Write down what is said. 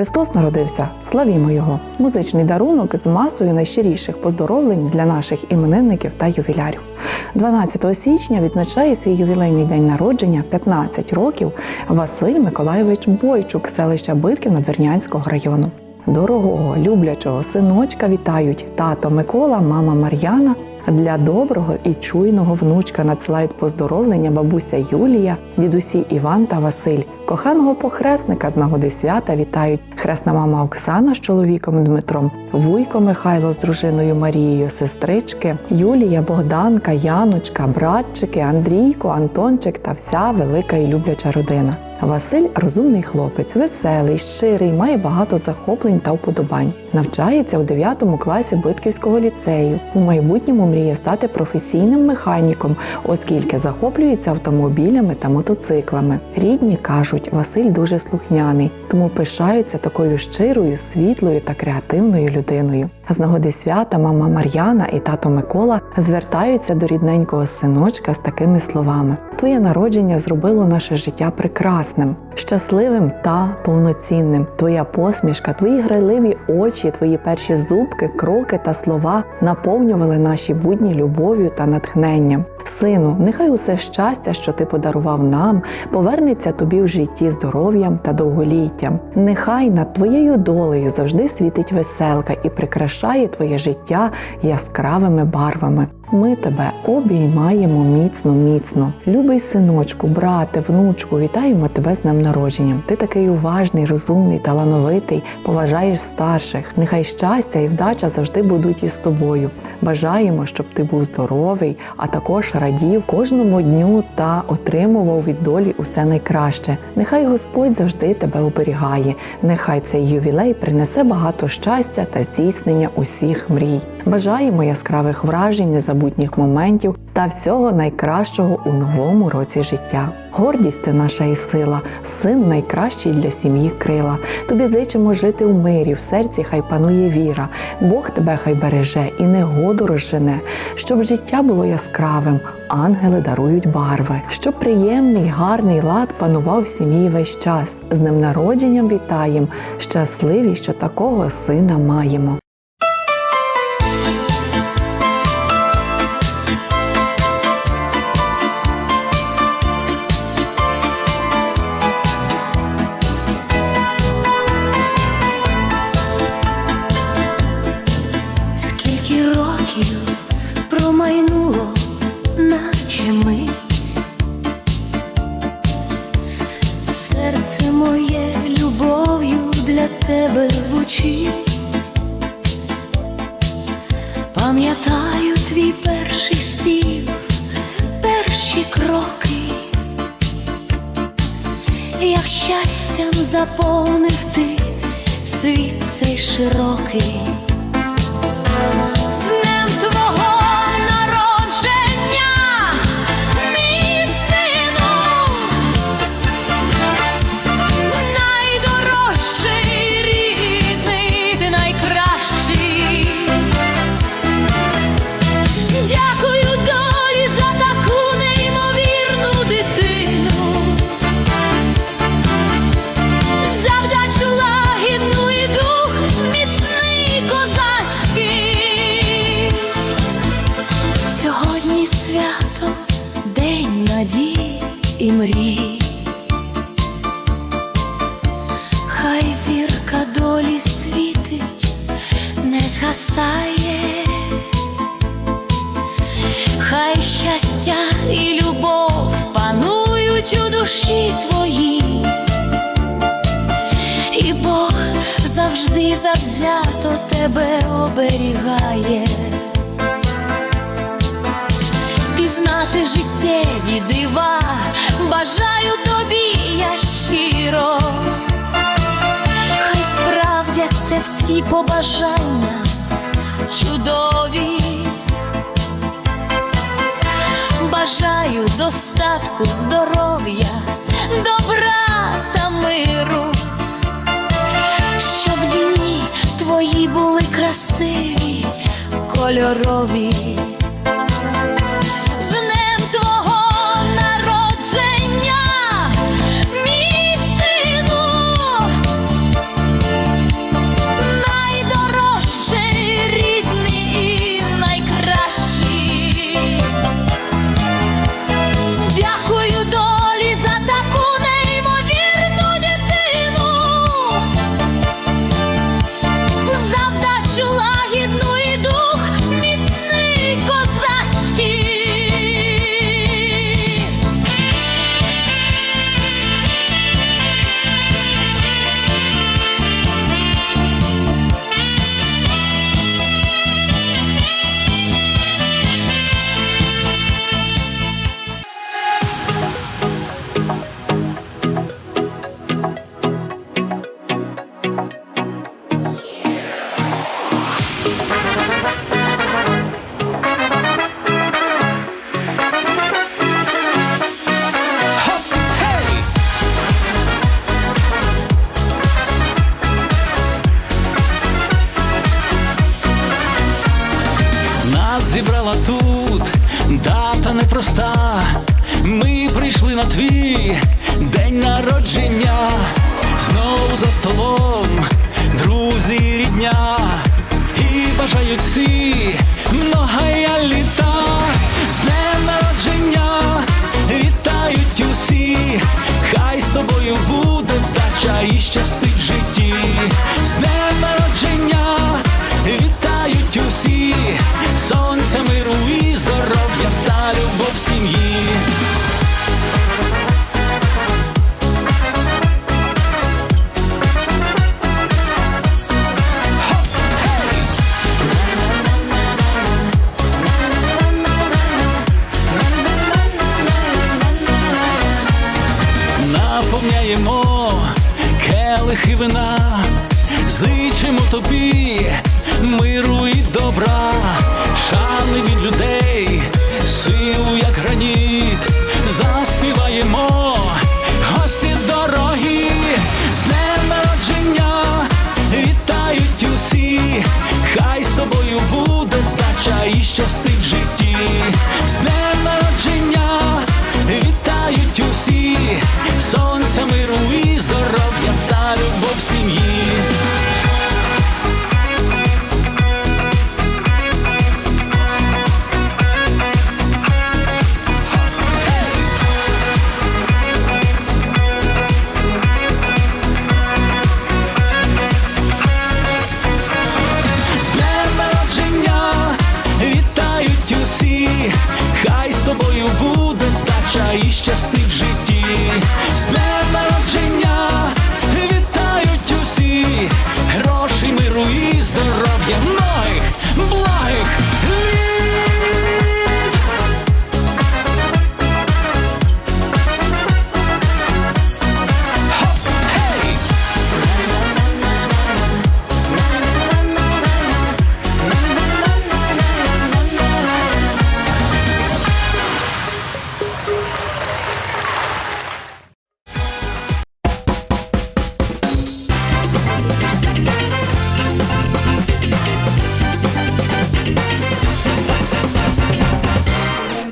Христос народився, славімо Його! Музичний дарунок з масою найщиріших поздоровлень для наших іменинників та ювілярів. 12 січня відзначає свій ювілейний день народження 15 років Василь Миколайович Бойчук селища Битків Надвірнянського району. Дорогого, люблячого синочка вітають тато Микола, мама Мар'яна. Для доброго і чуйного внучка надсилають поздоровлення бабуся Юлія, дідусі Іван та Василь. Коханого похресника з нагоди свята вітають хресна мама Оксана з чоловіком Дмитром, вуйко Михайло з дружиною Марією, сестрички, Юлія, Богданка, Яночка, братчики, Андрійко, Антончик та вся велика і любляча родина. Василь розумний хлопець, веселий, щирий, має багато захоплень та вподобань. Навчається у 9 класі Битківського ліцею. У майбутньому мріє стати професійним механіком, оскільки захоплюється автомобілями та мотоциклами. Рідні кажуть, Василь дуже слухняний, тому пишаються такою щирою, світлою та креативною людиною. З нагоди свята мама Мар'яна і тато Микола звертаються до рідненького синочка з такими словами: Твоє народження зробило наше життя прекрасним, щасливим та повноцінним. Твоя посмішка, твої грайливі очі, твої перші зубки, кроки та слова наповнювали наші будні любов'ю та натхненням. Сину, нехай усе щастя, що ти подарував нам, повернеться тобі в житті здоров'ям та довголіттям. Нехай над твоєю долею завжди світить веселка і прикрашає твоє життя яскравими барвами. Ми тебе обіймаємо міцно, міцно. Любий синочку, брате, внучку, вітаємо тебе з днем народженням. Ти такий уважний, розумний, талановитий, поважаєш старших. Нехай щастя і вдача завжди будуть із тобою. Бажаємо, щоб ти був здоровий, а також радів кожному дню та отримував від долі усе найкраще. Нехай Господь завжди тебе оберігає. Нехай цей ювілей принесе багато щастя та здійснення усіх мрій. Бажаємо яскравих вражень, незабутніх моментів та всього найкращого у новому році життя. Гордість ти наша і сила, син найкращий для сім'ї крила. Тобі зичимо жити в мирі, в серці хай панує віра. Бог тебе хай береже і негоду розжене, щоб життя було яскравим, ангели дарують барви, щоб приємний, гарний лад панував в сім'ї весь час. З ним народженням вітаєм, щасливі, що такого сина маємо. Промайнуло, наче мить, серце моє любов'ю для тебе звучить, пам'ятаю твій перший спів, перші кроки, як щастям заповнив ти світ цей широкий. Мрій. Хай зірка долі світить, не згасає, хай щастя і любов панують у душі твоїй, і Бог завжди завзято тебе оберігає. Пізнати життєві дива, бажаю тобі я щиро, хай справдяться всі побажання чудові. Бажаю достатку, здоров'я, добра та миру, щоб дні твої були красиві, кольорові. Твій день народження, знову за столом, друзі, рідня, і бажають всі многая літа, з днем народження. Вітають усі, хай з тобою буде вдача і щастить в житті, з днем вина, Leave